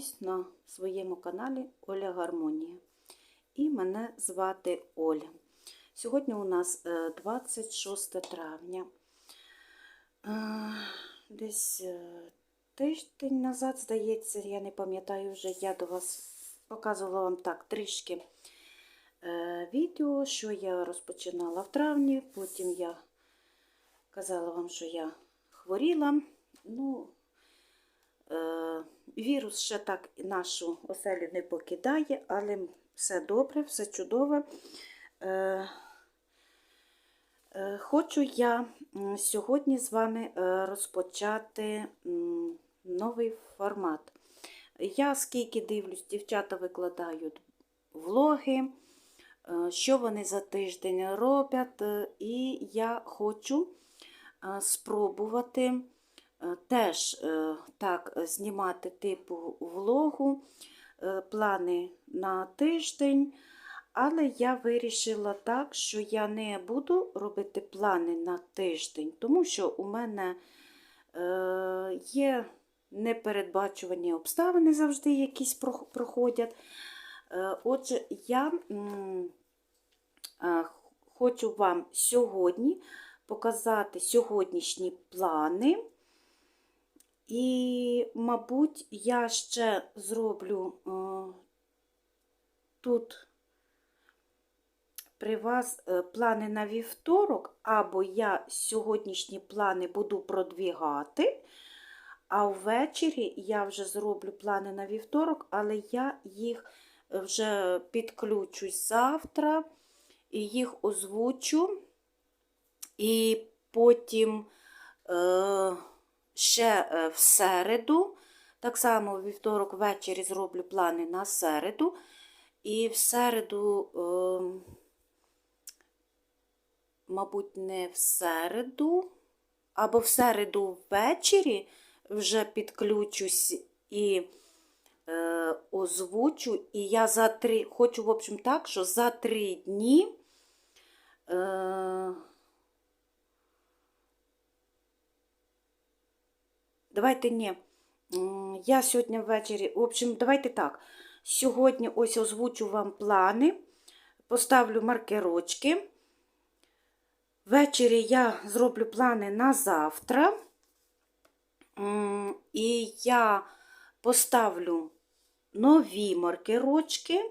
вас, на своєму каналі Оля Гармонія. І мене звати Оля. Сьогодні у нас е, 26 травня. Е, Десь е, тиждень назад, здається, я не пам'ятаю вже, я до вас показувала вам так трішки е, відео, що я розпочинала в травні. Потім я казала вам, що я хворіла. Ну, Е, Вірус ще так нашу оселю не покидає, але все добре, все чудове. Е, е, Хочу я сьогодні з вами е, розпочати новий формат. Я скільки дивлюсь, дівчата викладають влоги, що вони за тиждень роблять, і я хочу спробувати теж е, так е, знімати типу влогу, е, плани на тиждень. Але я вирішила так, що я не буду робити плани на тиждень, тому що у мене е, є непередбачувані обставини завжди якісь проходять. Е, отже, я е, хочу вам сьогодні показати сьогоднішні плани. І, мабуть, я ще зроблю е, тут при вас е, плани на вівторок, або я сьогоднішні плани буду продвігати, а ввечері я вже зроблю плани на вівторок, але я їх вже підключусь завтра і їх озвучу. І потім е, ще е, в середу, так само у вівторок ввечері зроблю плани на середу. І в середу, е, мабуть, не в середу, або в середу ввечері вже підключусь і е, озвучу. І я за три, хочу, в общем, так, що за три дні. Е, Давайте ні. Я сьогодні ввечері, в общем, давайте так. Сьогодні ось озвучу вам плани, поставлю маркерочки. Ввечері я зроблю плани на завтра. І я поставлю нові маркерочки.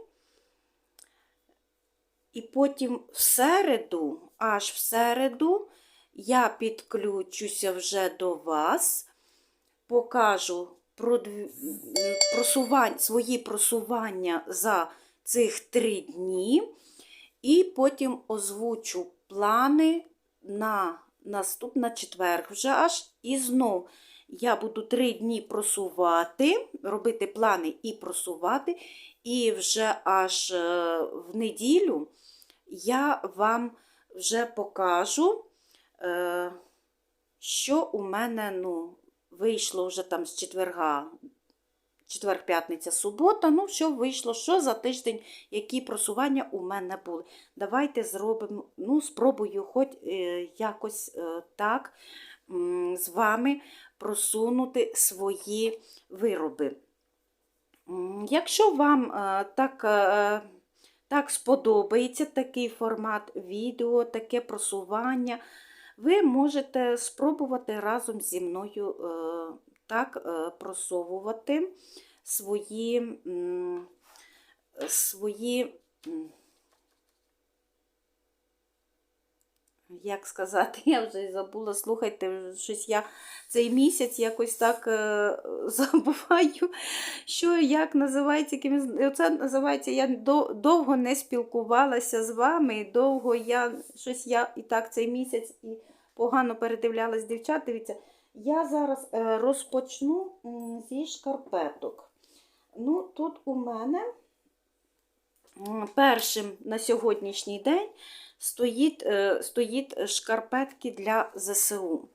І потім в середу, аж в середу, я підключуся вже до вас покажу просувань, свої просування за цих три дні, і потім озвучу плани на наступний четверг вже аж. І знов я буду три дні просувати, робити плани і просувати, і вже аж е, в неділю я вам вже покажу, е, що у мене, ну, вийшло вже там з четверга, четвер, п'ятниця, субота. Ну, що вийшло, що за тиждень, які просування у мене були. Давайте зробимо, ну, спробую хоч е, якось е, так з вами просунути свої вироби. Якщо вам е, так, так сподобається такий формат відео, таке просування, ви можете спробувати разом зі мною е, так е, просовувати свої, свої, як сказати, я вже забула, слухайте, щось я цей місяць якось так е, забуваю, що як називається, це називається, я довго не спілкувалася з вами, довго я щось я і так цей місяць і погано передивлялась дівчат. Дивіться, я зараз е, розпочну зі шкарпеток. Ну, тут у мене першим на сьогоднішній день стоїть, е, стоїть шкарпетки для ЗСУ.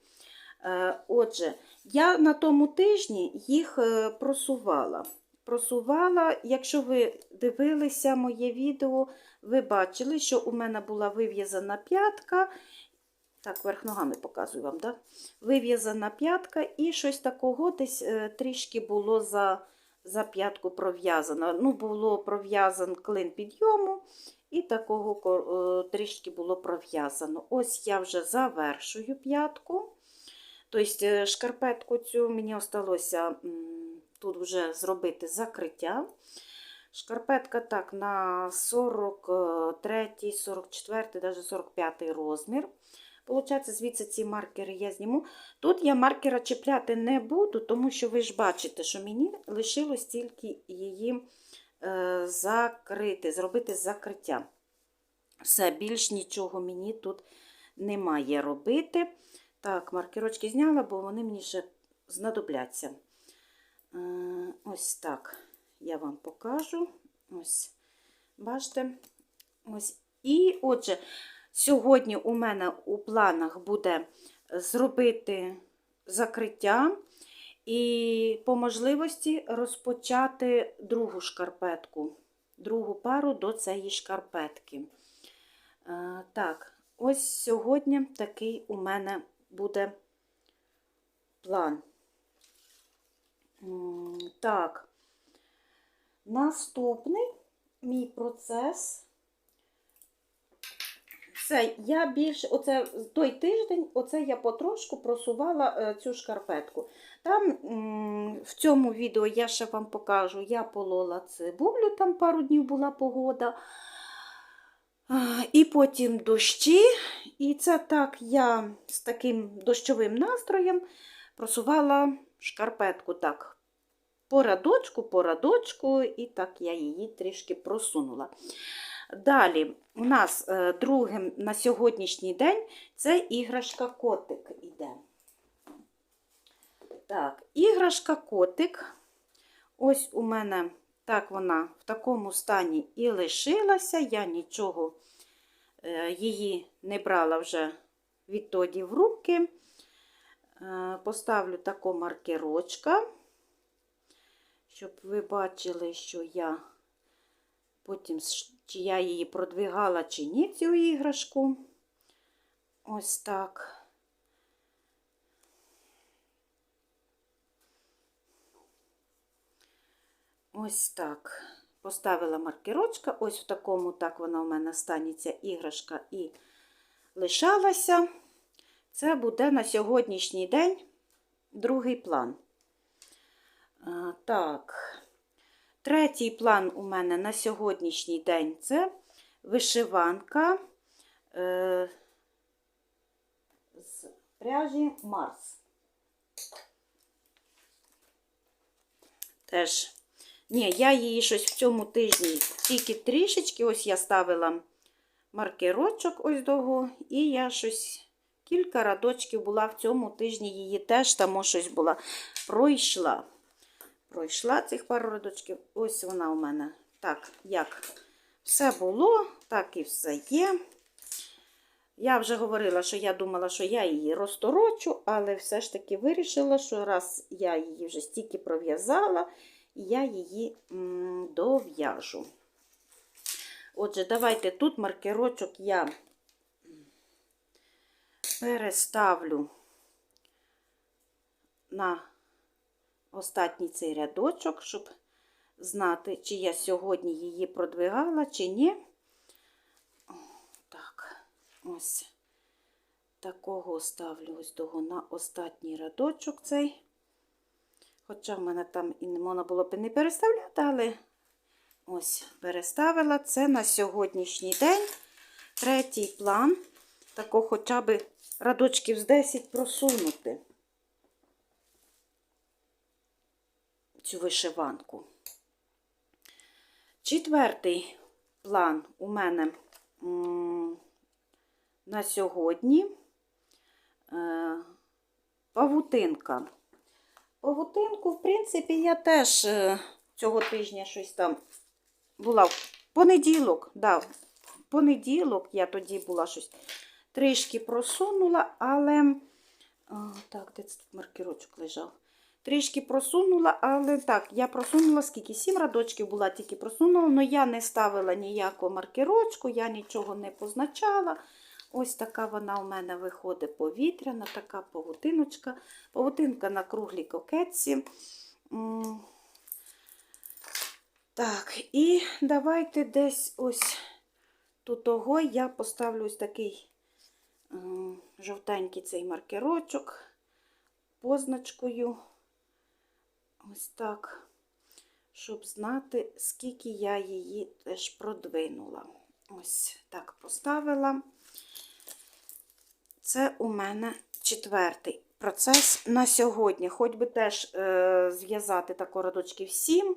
Е, Отже, я на тому тижні їх просувала. Просувала, якщо ви дивилися моє відео, ви бачили, що у мене була вив'язана п'ятка. Так, верх ногами показую вам, да? вив'язана п'ятка, і щось такого десь е, трішки було за за п'ятку пров'язана. Ну, було пров'язан клин підйому, і такого е, трішки було пров'язано. Ось я вже завершую п'ятку. Тобто е, шкарпетку цю мені осталося тут вже зробити закриття. Шкарпетка так на 43, 44, навіть 45 розмір. Получається, звідси ці маркери я зніму. Тут я маркера чіпляти не буду, тому що ви ж бачите, що мені лишилось тільки її е, закрити, зробити закриття. Все, більш нічого мені тут немає робити. Так, маркерочки зняла, бо вони мені ще знадобляться. Е, ось так я вам покажу. Ось, бачите? Ось. І отже, сьогодні у мене у планах буде зробити закриття і по можливості розпочати другу шкарпетку, другу пару до цієї шкарпетки. Е, Так, ось сьогодні такий у мене буде план. Так, наступний мій процес. Це я більше, оце той тиждень, оце я потрошку просувала е, цю шкарпетку. Там в цьому відео я ще вам покажу, я полола цибулю, там пару днів була погода. І потім дощі. І це так я з таким дощовим настроєм просувала шкарпетку так по радочку, по радочку, і так я її трішки просунула. Далі, у нас е, другим на сьогоднішній день це іграшка котик іде. Так, іграшка котик. Ось у мене так вона в такому стані і лишилася. Я нічого е, її не брала вже відтоді в руки. Е, Поставлю тако маркерочка, щоб ви бачили, що я потім, чи я її продвигала, чи ні, цю іграшку. Ось так. Ось так. Поставила маркерочка. Ось в такому, так вона у мене стані іграшка і лишалася. Це буде на сьогоднішній день другий план. Так. Третій план у мене на сьогоднішній день це вишиванка е, з пряжі Марс. Теж, ні, я її щось в цьому тижні тільки трішечки, ось я ставила маркерочок ось того, і я щось кілька радочків була в цьому тижні, її теж там щось була пройшла пройшла цих пару рядочків. Ось вона у мене так, як все було, так і все є. Я вже говорила, що я думала, що я її розторочу, але все ж таки вирішила, що раз я її вже стільки пров'язала, я її дов'яжу. Отже, давайте тут маркерочок я переставлю на останній цей рядочок, щоб знати, чи я сьогодні її продвигала, чи ні. Так, ось такого ставлю ось того на останній рядочок цей. Хоча в мене там і не можна було б не переставляти, але ось переставила це на сьогоднішній день. Третій план. Тако хоча б радочків з 10 просунути. Цю вишиванку. Четвертий план у мене на сьогодні е, павутинка. Павутинку, в принципі, я теж е, цього тижня щось там була в понеділок, да, в понеділок я тоді була щось трішки просунула, але. Так, де тут маркерочок лежав? Трішки просунула, але так, я просунула скільки? Сім радочків була, тільки просунула, але я не ставила ніякого маркерочку, я нічого не позначала. Ось така вона у мене виходить повітряна, така павутиночка. Павутинка на круглій кокетці. Так, і давайте десь ось тут того я поставлю ось такий жовтенький цей маркерочок позначкою. Ось так, щоб знати, скільки я її теж продвинула. Ось так поставила. Це у мене четвертий процес на сьогодні. Хоч би теж е, зв'язати тако радочків 7.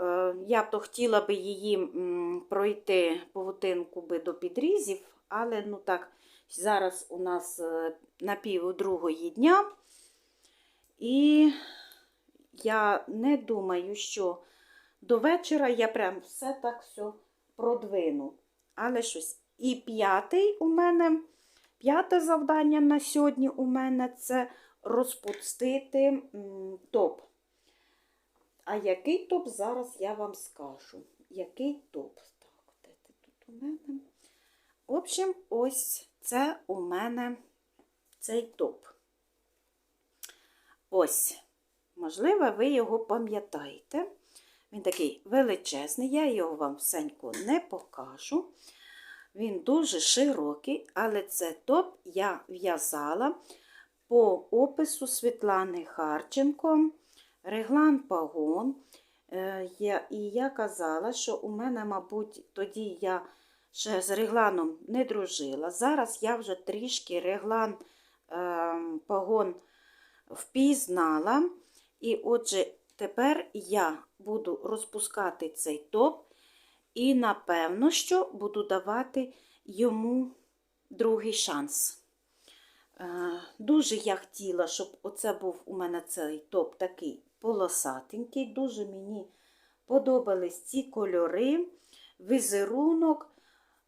Е, я б то хотіла би її м, пройти павутинку би до підрізів, але ну так, зараз у нас е, на пів другої дня. І я не думаю, що до вечора я прям все так все продвину. Але щось. І п'ятий у мене, п'яте завдання на сьогодні у мене це розпустити топ. А який топ зараз я вам скажу. Який топ? Так, де ти тут у мене? В общем, ось це у мене цей топ. Ось, можливо, ви його пам'ятаєте. Він такий величезний, я його вам всенько не покажу. Він дуже широкий, але це топ я в'язала по опису Світлани Харченко, реглан пагон. Е, І я казала, що у мене, мабуть, тоді я ще з регланом не дружила. Зараз я вже трішки реглан е, пагон впізнала. І отже, тепер я буду розпускати цей топ і, напевно, що буду давати йому другий шанс. Е, Дуже я хотіла, щоб оце був у мене цей топ такий полосатенький. Дуже мені подобались ці кольори, візерунок.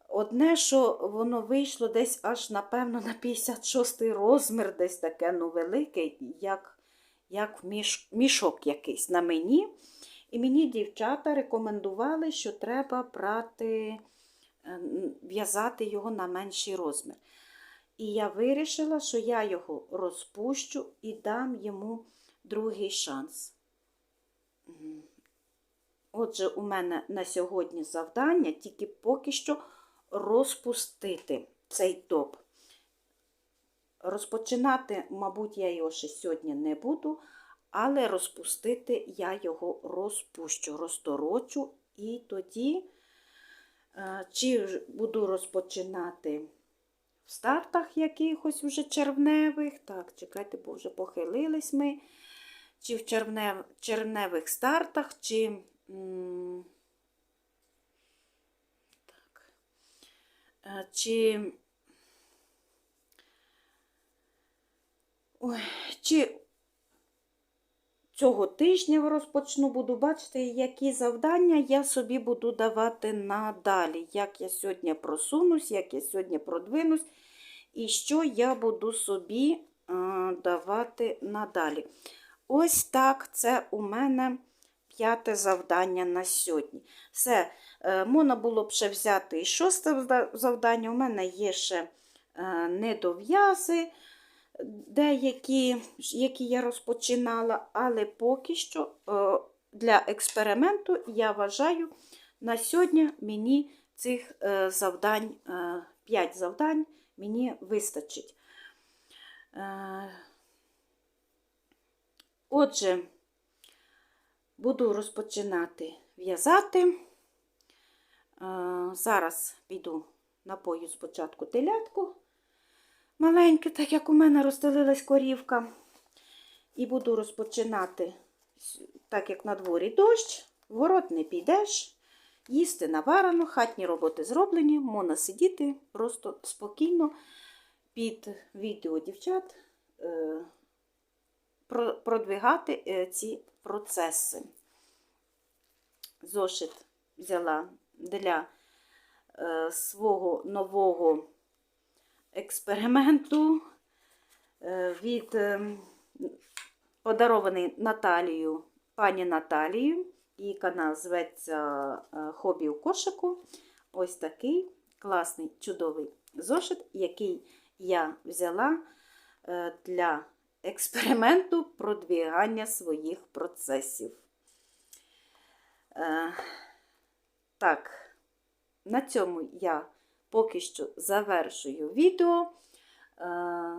Одне, що воно вийшло десь аж, напевно, на 56 розмір, десь таке ну, велике, як, як міш, мішок якийсь на мені. І мені дівчата рекомендували, що треба брати, е, в'язати його на менший розмір. І я вирішила, що я його розпущу і дам йому другий шанс. Отже, у мене на сьогодні завдання тільки поки що розпустити цей топ. Розпочинати, мабуть, я його ще сьогодні не буду, але розпустити я його розпущу, розторочу, і тоді, е, чи буду розпочинати в стартах якихось вже червневих, так, чекайте, бо вже похилились ми, чи в червнев, червневих стартах, чи. Так, Е, чи Ой, чи цього тижня розпочну, буду бачити, які завдання я собі буду давати надалі. Як я сьогодні просунусь, як я сьогодні продвинусь, і що я буду собі е, давати надалі. Ось так це у мене п'яте завдання на сьогодні. Все, е, можна було б ще взяти і шосте завдання. У мене є ще е, недов'язи деякі, які я розпочинала, але поки що е, для експерименту я вважаю, на сьогодні мені цих е, завдань, 5 завдань мені вистачить. Е, Отже, буду розпочинати в'язати. Е, Зараз піду напою спочатку телятку маленьке, так як у мене розстелилась корівка. І буду розпочинати, так як на дворі дощ, в город не підеш, їсти наварено, хатні роботи зроблені, можна сидіти просто спокійно під відео дівчат, е, про- продвигати е, ці процеси. Зошит взяла для е, свого нового експерименту е, від е, подарований Наталією, пані Наталією. Її канал зветься е, Хобі у кошику. Ось такий класний, чудовий зошит, який я взяла для експерименту продвігання своїх процесів. Так, на цьому я поки що завершую відео. Е,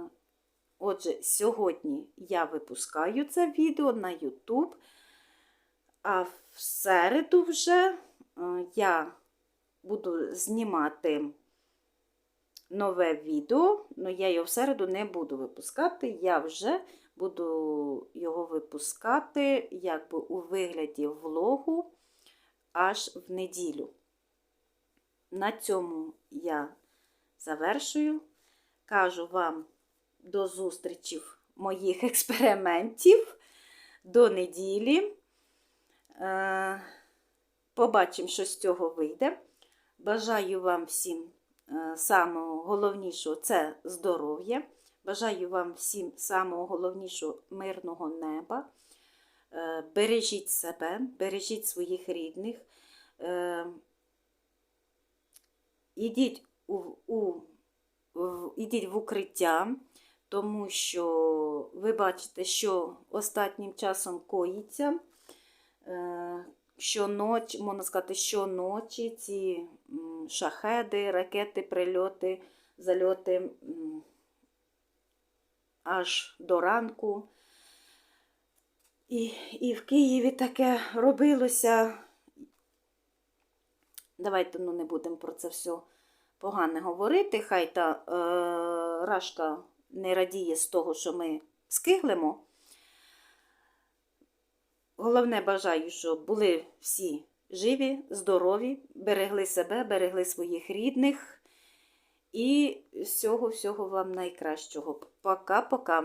отже, сьогодні я випускаю це відео на YouTube, а в середу вже е, я буду знімати нове відео, але я його в середу не буду випускати. Я вже буду його випускати якби у вигляді влогу аж в неділю. На цьому я завершую. Кажу вам до зустрічі моїх експериментів до неділі. Е, Побачимо, що з цього вийде. Бажаю вам всім е, самого головнішого це здоров'я. Бажаю вам всім самого головнішого мирного неба. Е, Бережіть себе, бережіть своїх рідних. Ідіть у, у, в, ідіть в укриття, тому що ви бачите, що останнім часом коїться. Е, Щоночі, можна сказати, щоночі ці шахеди, ракети, прильоти, зальоти аж до ранку. І, і в Києві таке робилося. Давайте ну, не будемо про це все погане говорити. Хай та е, Рашка не радіє з того, що ми скиглимо. Головне бажаю, щоб були всі живі, здорові, берегли себе, берегли своїх рідних. І всього-всього вам найкращого. Пока-пока.